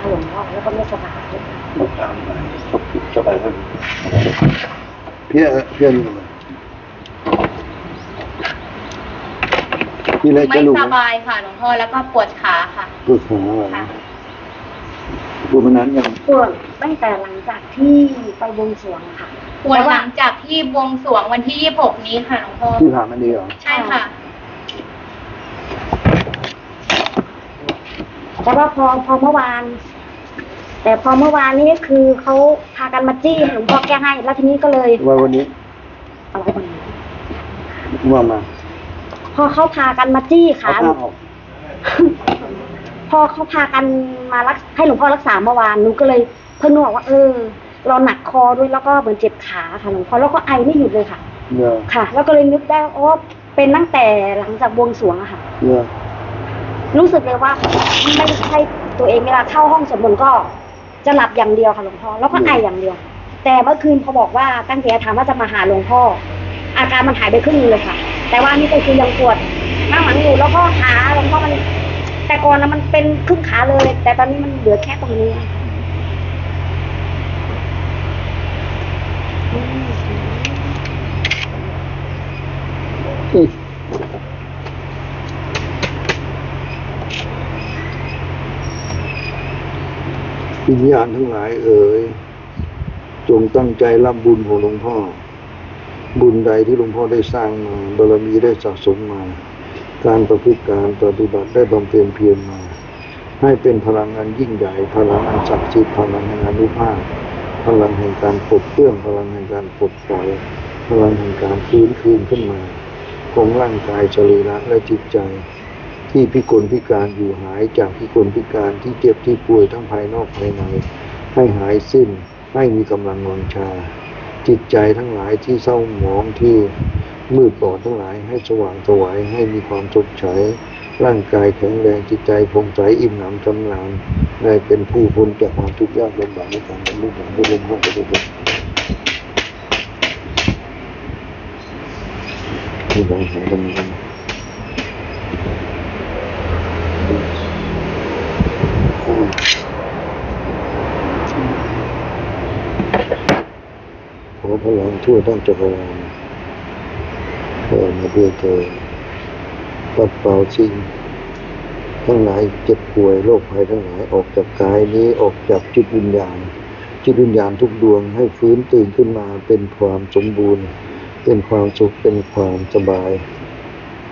ค่ะหลวงพ่อแล้วก็ไม่สบายจะไปเพิ่มเพี้ยเพี้ยนี่มันมีอะไรไม่จะรู้สบายค่ะหลวงพ่อแล้วก็ปวดขาค่ะปวดขาอะไรค่ะปวดมานานยังส่วนตั้งแต่หลังจากที่ไปบวงสรวงค่ะปวดหลังจากที่บวงสรวงวันที่ยี่หกนี้ค่ะหลวงพ่อที่ผ่านมานี่เหรอใช่ค่ะแต่ว่าพอพอเมื่อวาน แต่พอเมื่อวานนี้คือเขาพากันมาจี้ให้หลวงพ่อแก้ให้ แล้วทีนี้ก็เลยว่าวันนี้เอาไว้ก่อนว่ามา พอเขาพากันมาจี้เอาขาผ้าออกพอเขาพากันมารักให้หลวงพ่อรักษาเมื่อวานหนูก็เลย เพิ่งนึกออกว่า เออ เราหนักคอด้วยแล้วก็เหมือนเจ็บขาค่ะหลวงพ่อแล้วก็ไอไม่หยุดเลยค่ะเนื้อค่ะ แล้วก็เลยนึกได้ว่าอ๋อเป็นตั้งแต่หลังจากบวงสรวงอะค่ะเนื้อรู้สึกเลยว่าไม่ใช่ตัวเองเวลาเข้าห้องสวดมนต์ก็ จะหลับอย่างเดียวค่ะหลวงพ่อแล้วก็ไออย่างเดียว แต่เมื่อคืนพอบอกว่าตั้งใจถามว่าจะมาหาหลวงพ่อ อาการมันหายไปครึ่งนึงเลยค่ะ แต่ว่านี่ก็คือยังปวดหน้าหลังอยู่แล้วก็ขาหลวงพ่อมัน แต่ก่อนนะมันเป็นครึ่งขาเลย แต่ตอนนี้มันเหลือแค่ตรงนี้อืม วิญญาณทั้งหลายเอ่ยจงตั้งใจรับบุญของหลวงพ่อ บุญใดที่หลวงพ่อได้สร้างมาบารมีได้สะสมมา การประพฤติการปฏิบัติได้บำเพ็ญเพียรมา ให้เป็นพลังงานยิ่งใหญ่ พลังอันศักดิ์สิทธิ์พลังแห่งอนุภาพพลังแห่งการปลดเปลื้องพลังแห่งการปลดปล่อย พลังแห่งการฟื้นคืนขึ้นมาของร่างกายสรีระและจิตใจ ที่พิกลพิการอยู่หายจากพิกลพิการที่เจ็บที่ป่วยทั้งภายนอกภายใน ให้หายสิ้นให้มีกำลังวังชา จิตใจทั้งหลายที่เศร้าหมองที่มืดบอดทั้งหลายให้สว่างสวายให้มีความสดใสร่างกายแข็งแรงจิตใจผ่องใสอิ่มหนำจำนานได้เป็นผู้พ้นจากความทุกข์ยากลำบากในการบรรลุธรรมได้ลมห้องปฏิบัติที่เราหากันกัน ขอพลังทั่วทั้งจักรวาลเกิดมาด้วยเธอปัดเป่าสิ่งทั้งหลายเจ็บป่วยโรคภัยทั้งหลายออกจากกายนี้ออกจากจิตวิญญาณ จิตวิญญาณทุกดวงให้ฟื้นตื่นขึ้นมาเป็นความสมบูรณ์ เป็นความสุขเป็นความสบาย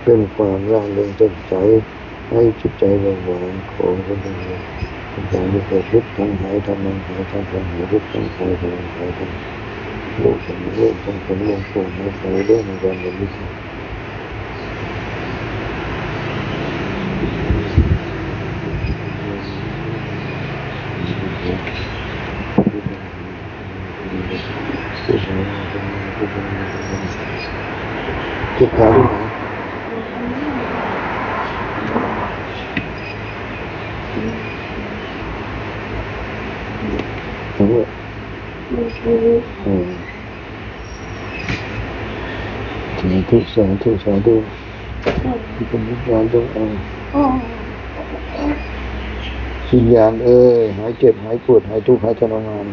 เป็นความร่าเริงสดใส ให้จิตใจเบิกบานของคนทั้งหลาทั้งหลายมีแต่ทุกข์ทั้งหายทั้งนั้นหายทั้งทั้งหายทุกข์ทั้งกายทั้งหายทั้งโลกทั้งโลกทั้งผลลงโผล่ในใจเรื่องในการบรรลุธรรมทุกขาด้วยนะ ทั้งหมดอืมสาธุสาธุสาธุที่เป็นวิญญาณจงเอาวิญญาณเอ้ยหายเจ็บหายปวดหายทุกข์หายทรมาน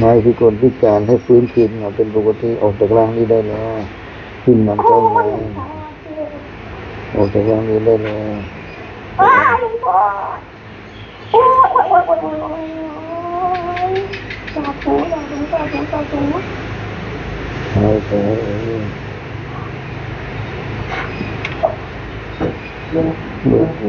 หายพิกลพิการให้ฟื้นคืนมาเป็นปกติออกจากร่างนี้ได้แล้วขึ้นนำเจ้ามาออกจากร่างนี้ได้แล้ว อ้าหลวงพ่อโอ้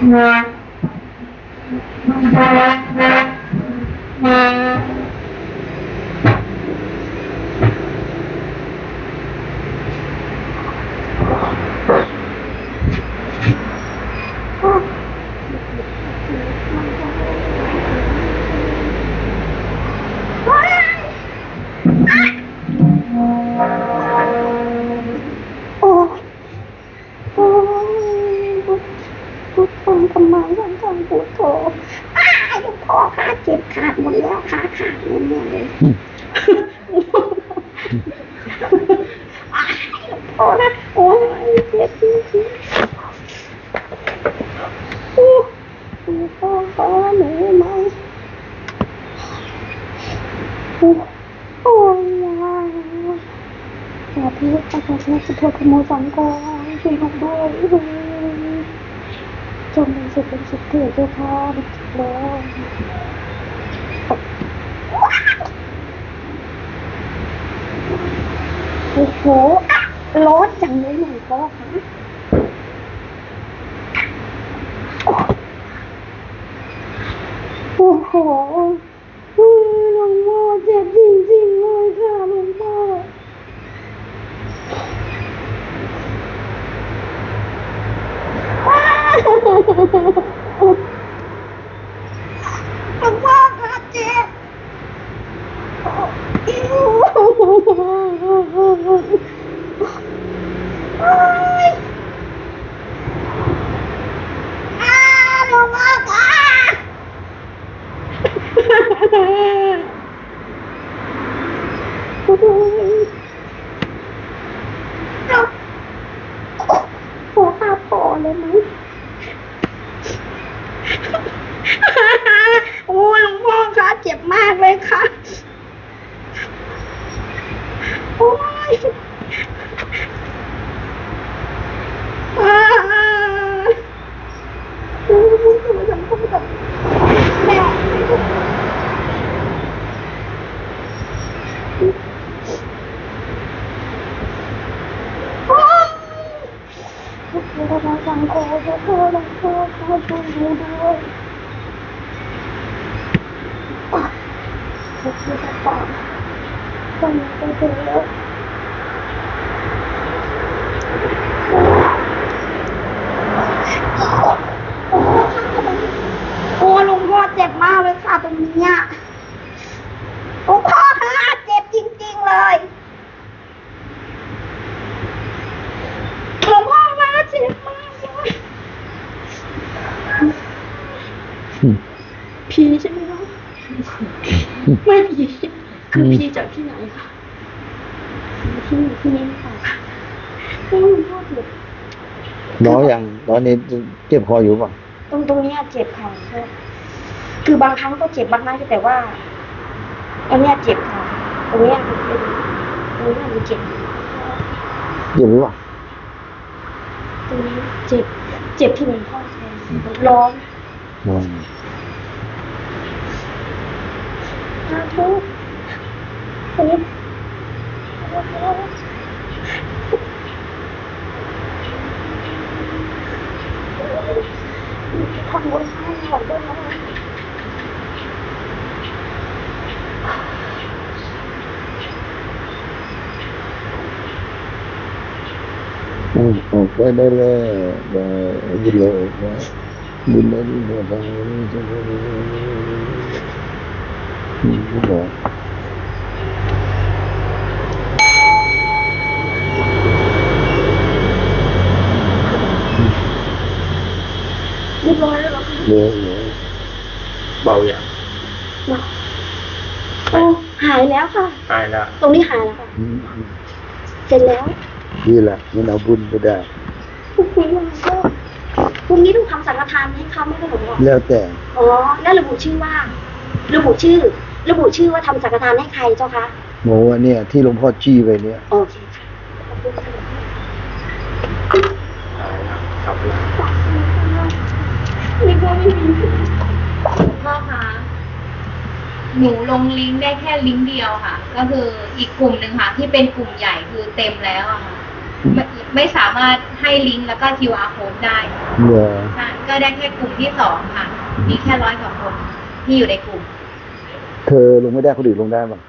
ยโอ้ยโอ้ยโอ้ยโอ้ยโอ้ยสาธุสาธุสาธุสาธุ หายไปเอ้ยเบิกบุญหายไป โอ้ยโอ้ยพุทโธทำไมวันทำพุทโธอ้ายหลวงพ่อขาเจ็บขาดหมดแล้วขาขาดห มดเลยอ้ยหลวงพ่อนะโอ้ยเจ็บจริงๆโอ้หลวงพ่อขอหนูไหมโอ้โอ้ยยายสาธุสาธุสุโธธโมสังโฆช่วยลูกด้วยจงเป็นสุขเป็นสุขเถิดเจ้าค่ะเป็นสุขแล้ว โอ้โหร้อนจังเลยหลวงพ่อคะโอ้โหอุ้ยหลวงพ่อเจ็บจริงๆเลยค่ะหลวงพ่อหลวงพ่อคะเจ็บ โอ๊ย 多。啊，我吃太饱了，饭都没了。 ที่ไหนค่ะที่ที่นี่ค่ะที่หลวงพ่อเจ็บน้อยอย่างตอนนี้เจ็บคออยู่ป่ะตรงตรงเนี้ยเจ็บค่ะคือบางครั้งก็เจ็บบางครั้งแต่ว่าอันเนี้ยเจ็บค่ะตรงเนี้ยเป็นตรงเนี้ยมันเจ็บเจ็บหรือเปล่าตรงนี้เจ็บ เจ็บที่หลวงพ่อแทงร้อนอืมสาธุตรงนี้ทำบุญให้หน่อยด้วยนะอืมออก ไปได้แล้วได้บุญเลยนะบุญได้บุญได้ทางนี้จะได้อืมก็บอก เรียบร้อยแล้วเหรอคะเหลือเหลือเบาอย่างโอ้หายแล้วค่ะหายแล้ว ตรงนี้หายแล้วค่ะอืมเสร็จแล้วนี่แหละมันเอาบุญไปได้พรุ่งนี้เราก็พรุ่งนี้ต้องทำสังฆทานให้เขาไม่ได้หรอแล้วแต่อ๋อ แล้วระบุชื่อว่า ระบุชื่อ ระบุชื่อว่าทำสังฆทานให้ใครเจ้าคะโมว่าเนี่ย ที่หลวงพ่อจี้ไปเนี่ย โอเคค่ะขอบคุณค่ะหายแล้วกลับแล้วนี่ก็ไม่มี พ่อคะหนูลงลิงก์ได้แค่ลิงก์เดียวค่ะ ก็คืออีกกลุ่มหนึ่งค่ะ ที่เป็นกลุ่มใหญ่คือเต็มแล้วอะค่ะไม่ไม่สามารถให้ลิงก์แล้วก็ QR code ได้เหลือใช่ก็ได้แค่กลุ่มที่สองค่ะ มีแค่ร้อยกว่าคนที่อยู่ในกลุ่ม เธอลงไม่ได้คนอื่นลงได้ป่ะ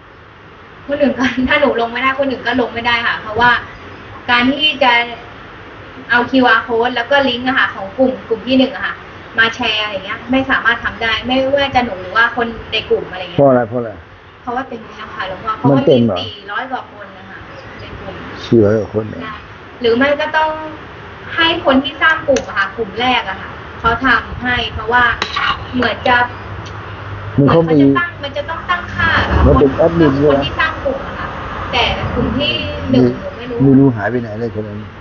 คนอื่นก็ ถ้าหนูลงไม่ได้คนอื่นก็ลงไม่ได้ค่ะ เพราะว่าการที่จะเอา QR code แล้วก็ลิงก์อะค่ะของกลุ่มกลุ่มที่หนึ่งอะค่ะ มาแชร์อะไรเงี้ย ไม่สามารถทำได้ ไม่ว่าจะหนูหรือว่าคนในกลุ่มอะไรเพเงี้ราะยอะไรเพราะอะไรเพราะว่าเต็มแล้วค่ะหลวงพ่อเพราะว่ามันเต็มีมเหรอสี่ร้อยกว่าคนนะคะในกลุ่มสี่ร้อยกว่าคนเนี่ยได้หรือไม่ก็ต้องให้คนที่สร้างกลุ่มอะค่ะกลุ่มแรกอะค่ะเขาทำให้ เพราะว่าเหมือนจะมันเขาเหมือนมีจะตั้งมันจะต้องตั้งค่าอะมันเป็นแอดมินคใช่นไหมที่สร้างกลุ่มอะค่ะแต่กลุ่มที่หนึ่งหนูไม่รู้ไม่รู้หายไปไหนเลยคนนั้นค